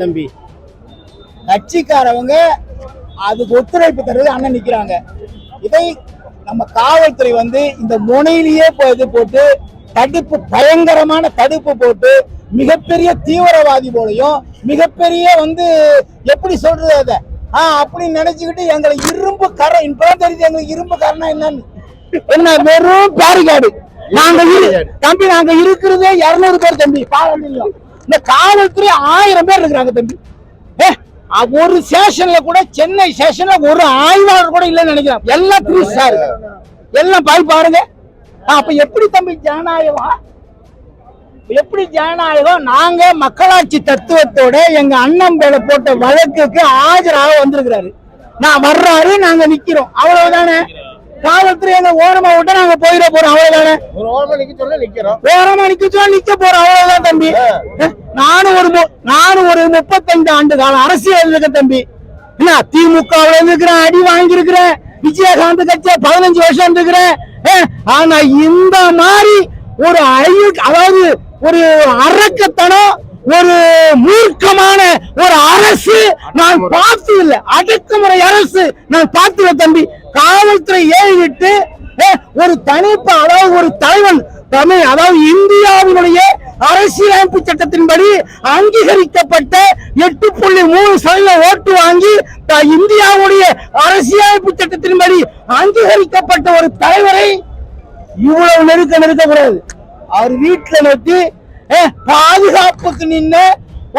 தம்பி. கட்சிக்காரவங்க அதுக்கு ஒத்துழைப்பு தருவது அண்ணன் நிக்கிறாங்க. இதை நம்ம காவல்துறை வந்து இந்த முனையிலேயே இது போட்டு தடுப்பு பயங்கரமான தடுப்பு போட்டு மிகப்பெரிய தீவிரவாதி போலையும் மிகப்பெரிய வந்து எப்படி சொல்றது அத? ஆ அப்படின்னு நினைச்சுக்கிட்டு எங்களை இரும்பு கரை இப்பதான் தெரியுது எங்களுக்கு இரும்பு கரைனா என்னன்னு. என்ன வெறும் பேரிகார்டு நாங்க தம்பி நாங்க இருக்கிறதே இருநூறு பேர் தம்பி காவல் இந்த காவல்துறை ஆயிரம் பேர் இருக்கிறாங்க தம்பி. ஏ, ஒரு ஸ்டேஷன்ல கூட சென்னை ஸ்டேஷன்ல ஒரு ஆய்வாளர் கூட இல்லைன்னு நினைக்கிறேன். எல்லாம் த்ரீ ஸ்டார் எல்லாம் போய் பாருங்க. அப்ப எப்படி தம்பி ஜனநாயகம்? எப்படி ஜனநாயகம்? நாங்க மக்களாட்சி தத்துவத்தோட எங்க அண்ணன் பேல போட்ட வழக்குக்கு ஆஜராக வந்திருக்கிறாரு. நான் வர்றாரு நாங்க நிக்கிறோம். அவ்வளவுதானே? காவல்துறை எங்க ஓரமா விட்டு நாங்க போயிட போறோம். அவ்வளவுதானே? ஒரு ஓரமா நிக்க சொல்ல நிக்கிறோம். ஓரமா நிக்க சொன்னா நிக்க போறோம். அவ்வளவுதான் தம்பி. நானும் ஒரு நானும் ஒரு முப்பத்தைந்து ஆண்டு காலம் அரசியல் இருக்க தம்பி. என்ன திமுகவுல இருக்கிறேன் அடி வாங்கியிருக்கிறேன் விஜயகாந்த் கட்சியா பதினஞ்சு வருஷம் இருக்கிறேன் ஆனா இந்த மாதிரி ஒரு அழகு அதாவது ஒரு அரக்கத்தனம் ஒரு மூர்க்கமான ஒரு அரசு நான் பார்த்தது இல்லை அடக்குமுறை அரசு நான் பார்த்தது தம்பி. காவல்துறை ஏறி விட்டு ஒரு தனிப்பு அதாவது ஒரு தலைவன் தமிழ் அதாவது இந்தியாவினுடைய அரசியலமைப்பு சட்டத்தின்படி அங்கீகரிக்கப்பட்ட எட்டு புள்ளி மூணு சதவீத ஓட்டு வாங்கி இந்தியாவுடைய அரசியலமைப்பு சட்டத்தின்படி அங்கீகரிக்கப்பட்ட ஒரு தலைவரை இவ்வளவு நெருக்க நெருக்கக்கூடாது. அவர் வீட்டுல நிறுத்தி பாதுகாப்புக்கு நின்ன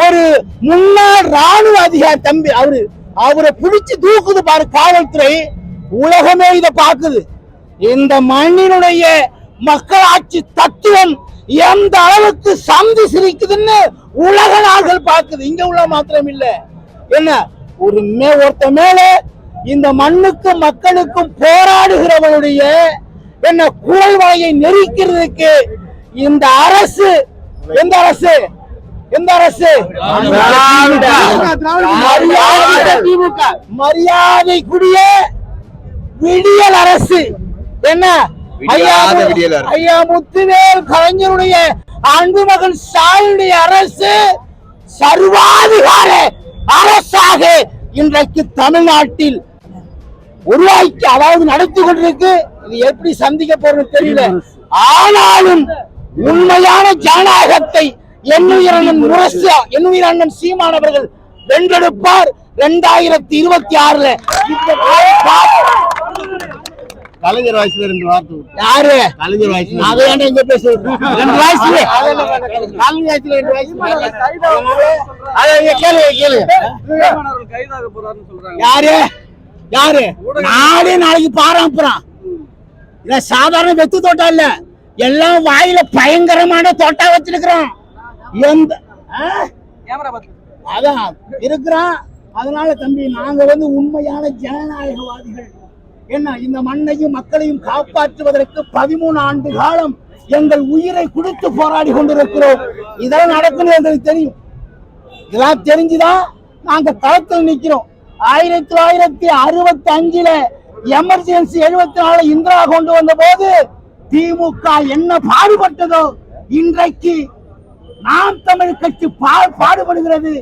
ஒரு முன்னாள் ராணுவ அதிகாரி தம்பி அவரு அவரை பிடிச்சு தூக்குது பாரு காவல்துறை. உலகமே இத பாக்குது இந்த மண்ணினுடைய மக்களாட்சி தத்துவம் எந்த அளவுக்கு சந்தி சிரிக்குதுன்னு உலக நாடுகள் பார்க்குது இங்க உள்ள மாத்திரம் இல்ல என்ன ஒரு மே ஒருத்த மேல இந்த மண்ணுக்கும் மக்களுக்கும் போராடுகிறவனுடைய என்ன குரல் வாயை நெரிக்கிறதுக்கு இந்த அரசு எந்த அரசு எந்த அரசு மரியாதை மரியாதைக்குரிய விடியல் அரசு. என்ன? ஐயா முத்துவேல் கலைஞருடைய அன்பு மகன் ஸ்டாலினுடைய அரசு சர்வாதிகார அரசாக இன்றைக்கு தமிழ்நாட்டில் உருவாக்கி அதாவது நடத்தி கொண்டிருக்கு. இது எப்படி சந்திக்க போறது தெரியல. ஆனாலும் உண்மையான ஜனநாயகத்தை என்னுயிர் அண்ணன் முரசு என்னுயிர் அண்ணன் சீமானவர்கள் வென்றெடுப்பார். இரண்டாயிரத்தி இருபத்தி ஆறுல. கலைஞர் வயசுல ரெண்டு வார்த்தை. யாரு? கலைஞர் வயசுல அது வேண்டாம் இங்க பேசுறது ரெண்டு வயசுல நாலு வயசுல ரெண்டு வயசு அதை இங்க கேளு கேளு. சீமானவர்கள் கைதாக போறாருன்னு சொல்றாங்க. யாரு? யாரு? நாளே நாளைக்கு பாராப்புறான் இல்ல சாதாரண வெத்து தோட்டம் இல்ல. எல்லாம் வாயில பயங்கரமான தோட்டா வச்சிருக்கிறோம். எந்த அதான் இருக்கிறான். அதனால தம்பி நாங்க வந்து உண்மையான ஜனநாயகவாதிகள். என்ன இந்த மண்ணையும் மக்களையும் காப்பாற்றுவதற்கு பதிமூணு ஆண்டு காலம் எங்கள் உயிரை கொடுத்து போராடி கொண்டிருக்கிறோம். இதெல்லாம் நடக்கணும் எங்களுக்கு தெரியும். இதெல்லாம் தெரிஞ்சுதான் நாங்க களத்தில் நிக்கிறோம் ஆயிரத்தி தொள்ளாயிரத்தி அறுபத்தி அஞ்சுல எமர்ஜென்சி எழுபத்தி நாலு இந்திரா கொண்டு வந்த போது திமுக என்ன பாடுபட்டதோ இன்றைக்கு நாம் தமிழ் கட்சி பா- பாடுபடுகிறது.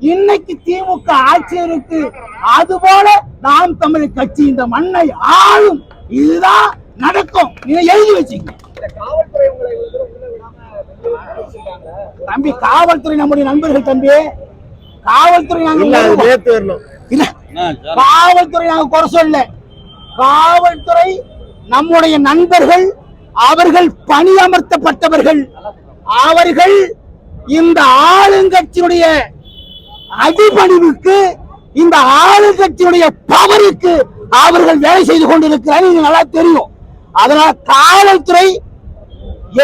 இன்னைக்கு திமுக ஆட்சி இருக்கு. அதுபோல நாம் தமிழ் கட்சி இந்த மண்ணை ஆளும். இதுதான் நடக்கும். இதை எழுதி வச்சுங்க தம்பி காவல்துறை நம்முடைய நண்பர்கள் தம்பி. காவல்துறை இல்ல அது நாங்க காவல்துறை நாங்க குறை சொல்ல காவல்துறை நம்முடைய நண்பர்கள் அவர்கள் பணியமர்த்தப்பட்டவர்கள். அவர்கள் இந்த ஆளுங்கட்சியுடைய அடிபணிவுக்கு இந்த ஆளுங்கட்சியுடைய பவருக்கு அவர்கள் வேலை செய்து கொண்டிருக்கிறார்கள் நல்லா தெரியும். அதனால காவல்துறை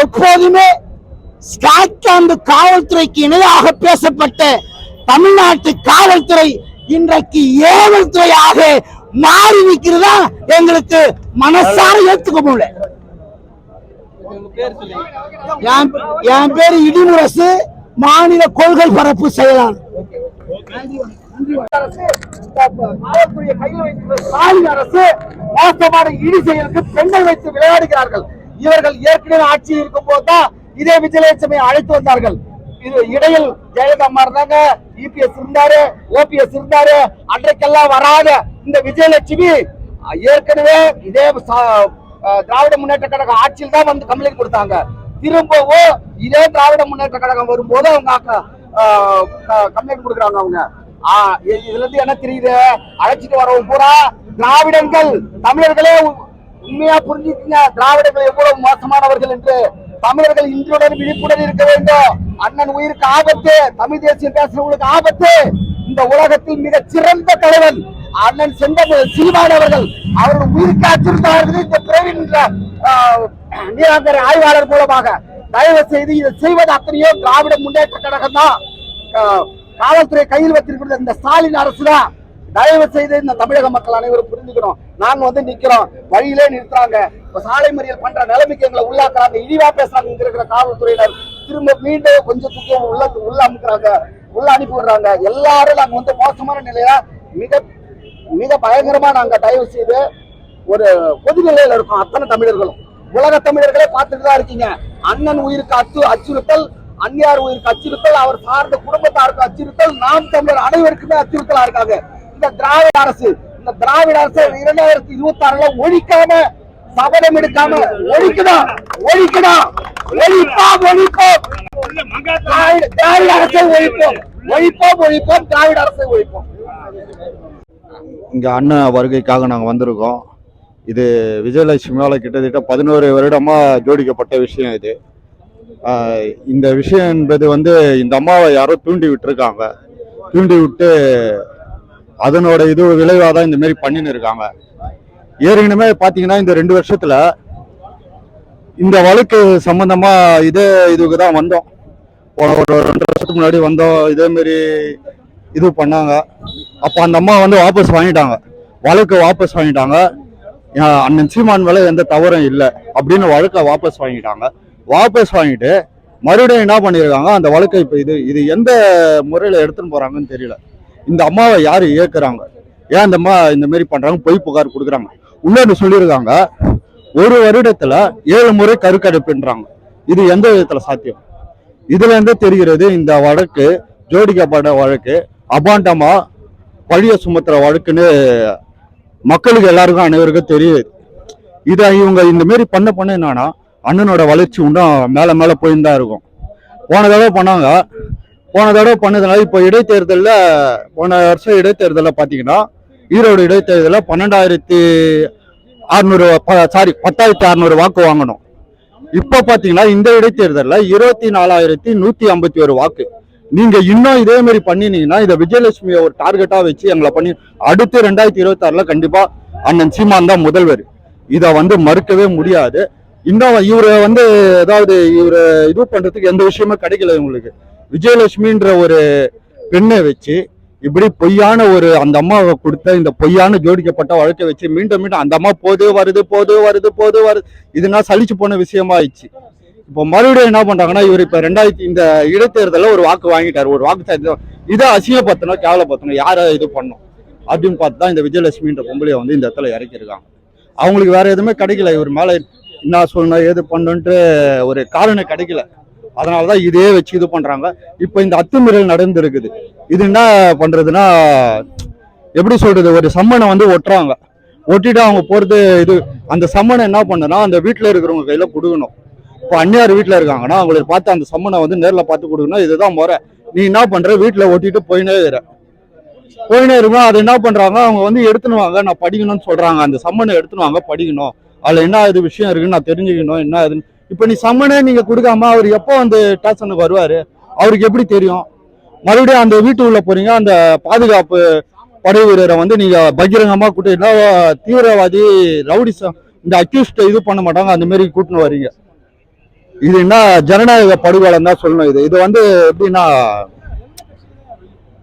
எப்போதுமே ஸ்காட்லாந்து காவல்துறைக்கு இணையாக பேசப்பட்ட தமிழ்நாட்டு காவல்துறை இன்றைக்கு ஏவல் துறையாக மாறி நிற்கிறதா எங்களுக்கு மனசார ஏத்துக்க முடியல. பேர் என் என் பேரு இடிமுரசு மாநில கொள்கை பரப்பு செயலாளர். அரசு மோசமான இடி செயலுக்கு பெண்கள் வைத்து விளையாடுகிறார்கள் இவர்கள் ஏற்கனவே ஆட்சியில் இருக்கும் போதுதான் இதே விஜயலட்சுமி அழைத்து வந்தார்கள் இது இடையில் ஜெயலலிதா அம்மா இருந்தாங்க இபிஎஸ் இருந்தாரு ஓபிஎஸ் இருந்தாரு அன்றைக்கெல்லாம் வராத இந்த விஜயலட்சுமி ஏற்கனவே இதே சா- திராவிட முன்னேற்ற கழக ஆட்சியில் தான் வந்து கம்ப்ளைண்ட் கொடுத்தாங்க. திரும்பவும் இதே திராவிட முன்னேற்ற கழகம் வரும்போது அவங்க கம்ப்ளைண்ட் கொடுக்குறாங்க அவங்க. இதுல இருந்து என்ன தெரியுது? அழைச்சிட்டு வரவங்க பூரா திராவிடங்கள். தமிழர்களே உண்மையா புரிஞ்சுக்கீங்க. திராவிடர்கள் எவ்வளவு மோசமானவர்கள் என்று. தமிழர்கள் இன்றுடன் விழிப்புடன் இருக்க வேண்டும். அண்ணன் உயிருக்கு ஆபத்து. தமிழ் தேசியம் பேசுறவங்களுக்கு ஆபத்து. இந்த உலகத்தில் மிக சிறந்த தலைவன் அண்ணன் செந்தமிழ் சீமான் அவர்கள். அவர்கள் உயிருக்கு அச்சுறுத்தார்கள் இந்த பிரவீன் ஆஹ், நீராங்கரை ஆய்வாளர் மூலமாக தயவு செய்து இதை செய்வது அத்தனையோ திராவிட முன்னேற்ற கழகம் தான் காவல்துறை கையில் வச்சிருக்கிறது இந்த ஸ்டாலின் அரசு தான் தயவு செய்து இந்த தமிழக மக்கள் அனைவரும் புரிஞ்சுக்கணும் நாங்க வந்து நிக்கிறோம். வழியிலே நிறுத்துறாங்க. சாலை மறியல் பண்ற நிலைமைக்கு எங்களை உள்ளாக்குறாங்க. இழிவா பேசுறாங்க இங்க இருக்கிற காவல்துறையினர் திரும்ப மீண்டும் கொஞ்சம் தூக்கம் உள்ள உள்ள அமுக்குறாங்க. உள்ள அனுப்பி விடுறாங்க. எல்லாரும் நாங்க வந்து மோசமான நிலையில மிக மிக பயங்கரமா நாங்க தயவு செய்து ஒரு பொது நிலையில இருக்கோம். அத்தனை தமிழர்களும். உலக தமிழர்களே பார்த்துட்டு தான் இருக்கீங்க. அண்ணன் உயிருக்கு அச்சு அச்சுறுத்தல் அந்நியார் உயிருக்கு அச்சுறுத்தல் அவர் சார்ந்த குடும்பத்தாருக்கு அச்சுறுத்தல் நாம் தமிழர் அனைவருக்குமே அச்சுறுத்தலா இருக்காங்க. இந்த திராவிட அரசு இந்த திராவிட அரசு இரண்டாயிரத்தி இருபத்தி ஆறுல ஒழிக்காம சபதம் எடுக்காம ஒழிக்கணும் ஒழிக்கணும் ஒழிப்போம். ஒழிப்போம் திராவிட அரசை ஒழிப்போம். ஒழிப்போம் ஒழிப்போம். திராவிட அரசை ஒழிப்போம். இங்க அண்ணன் வருகைக்காக நாங்க வந்திருக்கோம். இது விஜயலட்சுமியால் கிட்டத்தட்ட பதினோரு வருடமாக ஜோடிக்கப்பட்ட விஷயம் இது. இந்த விஷயம் என்பது வந்து இந்த அம்மாவை யாரோ தூண்டி விட்டுருக்காங்க. தூண்டி விட்டு அதனோட இது விளைவாக தான் இந்த மாதிரி பண்ணின்னு இருக்காங்க. ஏற்கனவே பார்த்தீங்கன்னா இந்த ரெண்டு வருஷத்தில் இந்த வழக்கு சம்பந்தமாக இதே இதுக்கு தான் வந்தோம். ஒரு ரெண்டு வருஷத்துக்கு முன்னாடி வந்தோம். இதேமாரி இது பண்ணாங்க. அப்போ அந்த அம்மா வந்து வாபஸ் வாங்கிட்டாங்க. வழக்கு வாபஸ் வாங்கிட்டாங்க. அண்ணன் சீமான் மேலே எந்த தவறும் இல்லை அப்படின்னு வழக்கை வாபஸ் வாங்கிட்டாங்க. வாபஸ் வாங்கிட்டு மறுபடியும் என்ன பண்ணியிருக்காங்க அந்த வழக்கை இப்போ இது இது எந்த முறையில் எடுத்துன்னு போகிறாங்கன்னு தெரியல. இந்த அம்மாவை யார் இயக்குறாங்க ஏன் இந்த அம்மா இந்த மாதிரி பண்ணுறாங்க பொய் புகார் கொடுக்குறாங்க. இன்னொன்று சொல்லியிருக்காங்க ஒரு வருடத்தில் ஏழு முறை கருக்கடைப்புன்றாங்க. இது எந்த விதத்தில் சாத்தியம்? இதுலேருந்து தெரிகிறது இந்த வழக்கு ஜோடிக்கப்பட்ட வழக்கு அபாண்டமாக பழிய சுமத்துற வழக்குன்னு மக்களுக்கு எல்லாருக்கும் அனைவருக்கும் தெரியுது. இதை இவங்க இந்த மாரி பண்ண பண்ண என்னன்னா அண்ணனோட வளர்ச்சி உண்டும் மேல மேல போயின்னு தான் இருக்கும். போன தடவை பண்ணாங்க. போன தடவை பண்ணதுனால இப்போ இடைத்தேர்தலில் போன வருஷம் இடைத்தேர்தலில் பார்த்தீங்கன்னா ஈரோடு இடைத்தேர்தலில் பன்னெண்டாயிரத்தி அறுநூறு சாரி பத்தாயிரத்தி அறுநூறு வாக்கு வாங்கணும். இப்போ பார்த்தீங்கன்னா இந்த இடைத்தேர்தலில் இருபத்தி நாலாயிரத்தி நூற்றி ஐம்பத்தி ஒரு வாக்கு. நீங்க இன்னும் இதே மாதிரி பண்ணினீங்கன்னா இதை விஜயலட்சுமியை ஒரு டார்கெட்டா வச்சு எங்களை பண்ணி அடுத்து ரெண்டாயிரத்தி இருபத்தி ஆறுல கண்டிப்பா அண்ணன் சீமான் தான் முதல்வர். இதை வந்து மறுக்கவே முடியாது. இன்னும் இவரை வந்து ஏதாவது இவரை இது பண்றதுக்கு எந்த விஷயமும் கிடைக்கல இவங்களுக்கு. விஜயலட்சுமின்ற ஒரு பெண்ணை வச்சு இப்படி பொய்யான ஒரு அந்த அம்மாவை கொடுத்த இந்த பொய்யான ஜோடிக்கப்பட்ட வழக்கை வச்சு மீண்டும் மீண்டும் அந்த அம்மா போது வருது போது வருது போது வருது. இதுனா சலிச்சு போன விஷயமா ஆயிடுச்சு இப்போ மறுபடியும் என்ன பண்றாங்கன்னா இவர் இப்ப ரெண்டாயிரத்தி இந்த இடைத்தேர்தலில் ஒரு வாக்கு வாங்கிட்டாரு. ஒரு வாக்கு இதை அசிங்கப்படுத்தணும் கேவலப்படுத்தணும் யாரை இது பண்ணும்? அப்படின்னு பார்த்து தான் இந்த விஜயலட்சுமின்ற பொம்பளையை வந்து இந்த இடத்துல இறக்கியிருக்காங்க. அவங்களுக்கு வேற எதுவுமே கிடைக்கல. இவர் மேல என்ன சொல்லணும் ஏது பண்ணணுன்ட்டு ஒரு காரணம் கிடைக்கல. அதனால தான் இதே வச்சு இது பண்றாங்க. இப்போ இந்த அத்துமீறல் நடந்திருக்குது. இது என்ன பண்றதுன்னா எப்படி சொல்றது ஒரு சம்மனை வந்து ஒட்டுறாங்க. ஒட்டிட்டு அவங்க போறது இது அந்த சம்மனை என்ன பண்ணுன்னா அந்த வீட்டில் இருக்கிறவங்க கையில கொடுக்கணும். இப்போ அந்நியார் வீட்டில் இருக்காங்கன்னா அவங்களுக்கு பார்த்து அந்த சம்மனை வந்து நேரில் பார்த்து கொடுக்கணும். இதுதான் முறை. நீ என்ன பண்ணுற வீட்டில் ஒட்டிட்டு போயினே இரு. போயினே இருக்கும் அது என்ன பண்ணுறாங்க அவங்க வந்து எடுத்துன்னு வாங்க நான் படிக்கணும்னு சொல்கிறாங்க அந்த சம்மனை எடுத்துன்னு வாங்க படிக்கணும். அதில் என்ன இது விஷயம் இருக்குன்னு நான் தெரிஞ்சுக்கணும். என்ன இதுன்னு. இப்போ நீ சம்மனே நீங்கள் கொடுக்காம அவர் எப்போ வந்து ஸ்டேஷனுக்கு வருவார்? அவருக்கு எப்படி தெரியும்? மறுபடியும் அந்த வீட்டு உள்ள போறீங்க. அந்த பாதுகாப்பு படை வீரரை வந்து நீங்க பகிரங்கமா கூட்டிட்டு தீவிரவாதி ரவுடிசம் இந்த அக்யூஸ்ட இது பண்ண மாட்டாங்க. அந்த மாதிரி கூட்டின்னு வர்றீங்க. இது என்ன ஜனநாயக படுகொலைன்னு தான் சொல்லணும் இது. இது வந்து எப்படின்னா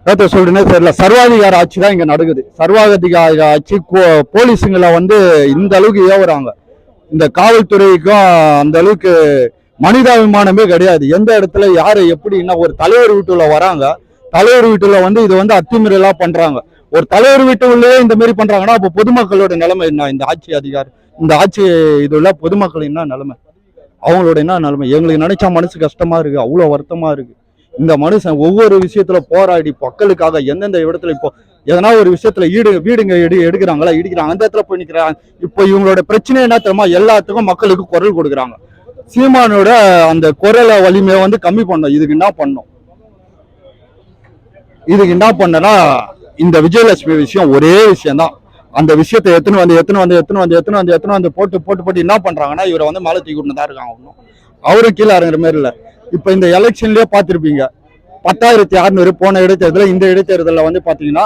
நேற்று சொல்றேனே தெரியல. சர்வாதிகார ஆட்சி தான் இங்க நடக்குது. சர்வாதிகார ஆட்சி போலீஸுங்களை வந்து இந்த அளவுக்கு ஏவுறாங்க. இந்த காவல்துறைக்கும் அந்த அளவுக்கு மனிதாபிமானமே கிடையாது. எந்த இடத்துல யாரு எப்படின்னா ஒரு தலைவர் வீட்டுல வராங்க. தலைவர் வீட்டுல வந்து இது வந்து அத்துமீறலா பண்றாங்க. ஒரு தலைவர் வீட்டு உள்ளே இந்த மாதிரி பண்றாங்கன்னா அப்போ பொதுமக்களோட நிலைமை என்ன? இந்த ஆட்சி அதிகாரம் இந்த ஆட்சி இதுல பொதுமக்கள் என்ன நிலைமை? அவங்களோட என்ன நிலைமை? எங்களுக்கு நினைச்சா மனசு கஷ்டமா இருக்கு அவ்வளோ வருத்தமா இருக்கு. இந்த மனுஷன் ஒவ்வொரு விஷயத்துல போராடி மக்களுக்காக எந்தெந்த இடத்துல இப்போ எதனா ஒரு விஷயத்துல ஈடு வீடுங்க எடு எடுக்கிறாங்களா இடிக்கிறாங்க அந்த இடத்துல போய் நிற்கிறாங்க இப்போ இவங்களோட பிரச்சனை என்ன தெரியுமா? எல்லாத்துக்கும் மக்களுக்கு குரல் கொடுக்குறாங்க. சீமானோட அந்த குரலை வலிமையை வந்து கம்மி பண்ணோம். இதுக்கு என்ன பண்ணோம்? இதுக்கு என்ன பண்ணனா இந்த விஜயலட்சுமி விஷயம் ஒரே விஷயம்தான். அந்த விஷயத்தை எத்தனை வந்து எத்தனை வந்து எத்தனை வந்து எத்தனை வந்து எத்தனை வந்து போட்டு போட்டு போட்டு என்ன பண்ணுறாங்கன்னா இவரை வந்து மேலே தூக்கி தான் இருக்காங்க ஒன்றும் அவரும் கீழே இறங்குற மாதிரி இல்லை. இப்போ இந்த எலெக்ஷன்லேயே பார்த்துருப்பீங்க. பத்தாயிரத்தி அறுநூறு போன இடைத்தேர்தலில் இந்த இடைத்தேர்தலில் வந்து பார்த்தீங்கன்னா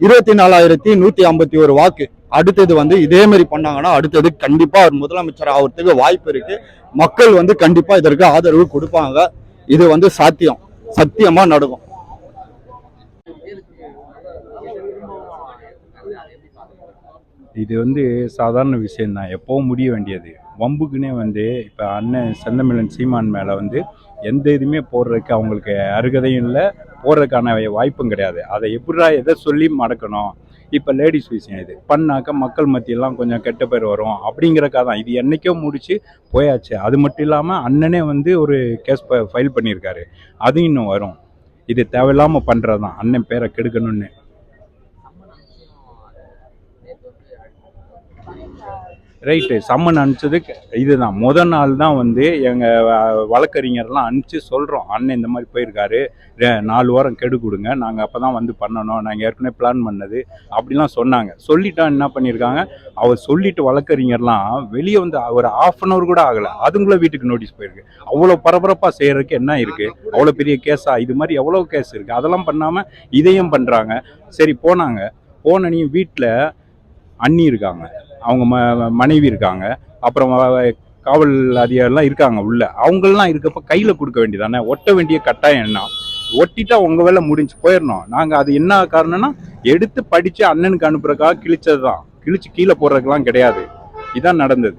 இருபத்தி நாலாயிரத்தி நூற்றி ஐம்பத்தி ஒரு வாக்கு. அடுத்தது வந்து இதே மாதிரி பண்ணாங்கன்னா அடுத்தது கண்டிப்பாக அவர் முதலமைச்சர் ஆகிறதுக்கு வாய்ப்பு இருக்குது மக்கள் வந்து கண்டிப்பாக இதற்கு ஆதரவு கொடுப்பாங்க. இது வந்து சாத்தியம். சத்தியமாக நடக்கும். இது வந்து சாதாரண விஷயந்தான் எப்போவும் முடிய வேண்டியது. வம்புக்குன்னே வந்து இப்போ அண்ணன் செந்தமிழன் சீமான் மேலே வந்து எந்த இதுவுமே போடுறதுக்கு அவங்களுக்கு அருகதையும் இல்லை போடுறதுக்கான வாய்ப்பும் கிடையாது. அதை எப்படா எதை சொல்லி மடக்கணும்? இப்போ லேடிஸ் விஷயம் இது. பண்ணாக்க மக்கள் மத்தியெல்லாம் கொஞ்சம் கெட்ட பேர் வரும் அப்படிங்கிறக்கா தான். இது என்னைக்கோ முடிச்சு போயாச்சு. அது மட்டும் இல்லாமல் அண்ணனே வந்து ஒரு கேஸ் ஃபைல் பண்ணியிருக்காரு. அது இன்னும் வரும். இது தேவையில்லாமல் பண்ணுறது தான் அண்ணன் பேரை கெடுக்கணும்னு. ரைட்டு சம்மன் அனுப்பிச்சது இதுதான். முத நாள் தான் வந்து எங்கள் வழக்கறிஞர்லாம் அனுப்பிச்சு சொல்கிறோம் அண்ணன் இந்த மாதிரி போயிருக்காரு. நாலு வாரம் கெடு கொடுங்க. நாங்கள் அப்போ தான் வந்து பண்ணணும். நாங்கள் ஏற்கனவே பிளான் பண்ணது. அப்படிலாம் சொன்னாங்க. சொல்லிட்டா என்ன பண்ணியிருக்காங்க? அவர் சொல்லிட்டு வழக்கறிஞர்லாம் வெளியே வந்து ஒரு ஆஃப் அன் ஹவர் கூட ஆகலை. அதுங்கள வீட்டுக்கு நோட்டீஸ் போயிருக்கு. அவ்வளோ பரபரப்பாக செய்கிறதுக்கு என்ன இருக்குது அவ்வளோ பெரிய கேஸா? இது மாதிரி எவ்வளோ கேஸ் இருக்குது அதெல்லாம் பண்ணாமல் இதையும் பண்ணுறாங்க சரி போனாங்க. போனனையும் வீட்டில் அண்ணி இருக்காங்க. அவங்க ம மனைவி இருக்காங்க. அப்புறம் காவல் அதிகாரிலாம் இருக்காங்க உள்ள. அவங்களாம் இருக்கப்ப கையில் கொடுக்க வேண்டியதானே? ஒட்ட வேண்டிய கட்டாயம் என்ன? ஒட்டிட்டா உங்க வேலை முடிஞ்சு போயிடணும் நாங்கள் அது என்ன காரணம்னா எடுத்து படித்து அண்ணனுக்கு அனுப்புறதுக்காக கிழிச்சது தான் கிழிச்சு கீழே போடுறதுக்கெல்லாம் கிடையாது. இதான் நடந்தது.